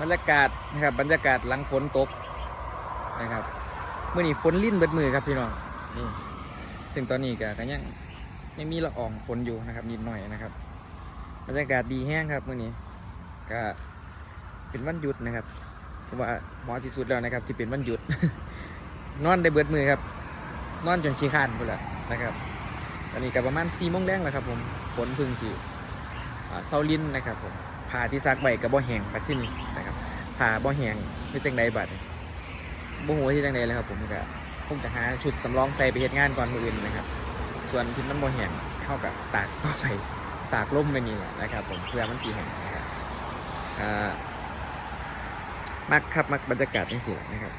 บรรยากาศนะครับบรรยากาศหลังฝนตกนะครับเมื่อนี้ฝนลิ้นเบิดมือครับพี่น้องนี่ซึ่งตอนนี้ก็กยังยังมีละอองฝนอยู่นะครับนิดหน่อยนะครับ บรรยากาศดีแห้งครับเมื่อนี้ก็เป็นวันหยุดนะครับเพราะว่าหมอที่สุดแล้วนะครับ ที่เป็นวันหยุด นอนได้เบิดมือครับ นอนจนขี้ขานไปแล้วนะครับตอนนี้ก็ประมาณ4โมงแรงแล้วครับผมฝนพึ่งสิอ่เซาลินนะครับผมผ่าที่ซักใบกับบ่แห้งไปที่นี่ ผ่าบ่แหงที่จังใดบัดนี้บ่หัวที่จังใดเลยครับ ผมก็คงจะหาชุดสำรองใส่ไปเฮ็ดงานก่อนมื้ออื่นนะครับ ส่วนที่มันบ่แหงเข้ากับตากต่อไปตากล่มไปนี่แหละนะครับ ผมเพื่อมันสีแห้งนะครับอ่ามักครับมักบรรยากาศจังซี่แหละนะครับ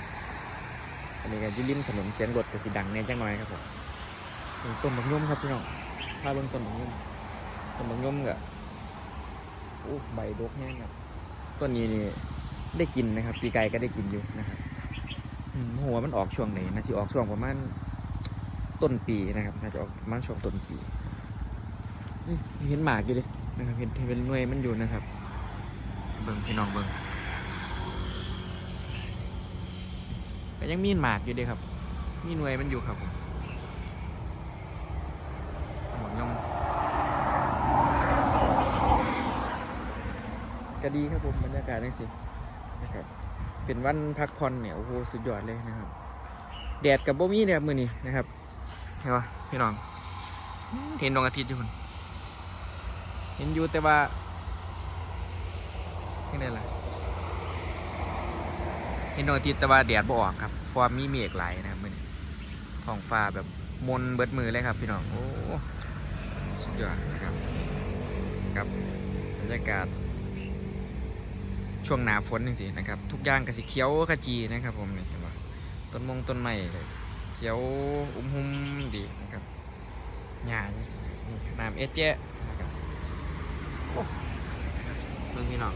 อันนี้ก็ยืริมถนนเสียงรถก็สิดังแน่จังน่อยครับผมต้นบักย่มครับพี่น้องพาเบิ่งต้นบักย่มต้นบักย่มก็โอ้ใบดกแห้งครับต้นนี้นี่ ได้กินนะครับ ปีไก่ก็ได้กินอยู่นะครับหัวมันออกช่วงไหนนะสิออกช่วงประมาณต้นปีนะครับน่าจะออกประมาณช่วงต้นปีนี่เห็นหมากอยู่ดินะครับเห็นเห็นเป็นหน่วยมันอยู่นะครับ เบิ่งพี่น้องเบิ่งก็ยังมีหมากอยู่เดิครับ มีหน่วยมันอยู่ครับผมหมดยมก็ดีครับผมบรรยากาศนี่สิ นะครับ เป็นวันพักผ่อนเนี่ยโอ้โหสุดยอดเลยนะครับ แดดกับบ่มีเนี่ยมือนี้นะครับเห็นปะพี่น้อง เห็นดวงอาทิตย์อยู่คุณเห็นอยู่แต่ว่าที่ไหนล่ะเห็นดวงอาทิตย์แต่ว่าแดดบ่ออกครับเพราะว่ามีเมฆไหลนะครับมือนี้ท้องฟ้าแบบมนเบิดมือเลยครับพี่น้อง โอ้สุดยอดนะครับกับบรรยากาศ ช่วงหนาฝนจริงๆนะครับ ทุกอย่างกสิเขียวขจีนะครับ ผมนี่เห็นปะต้นมงต้นไม้เลยเขียวอุ้มหุ่มดีนะครับหญ้าน้ำเอเจนะครับโอ้เบิ่งพี่น้อง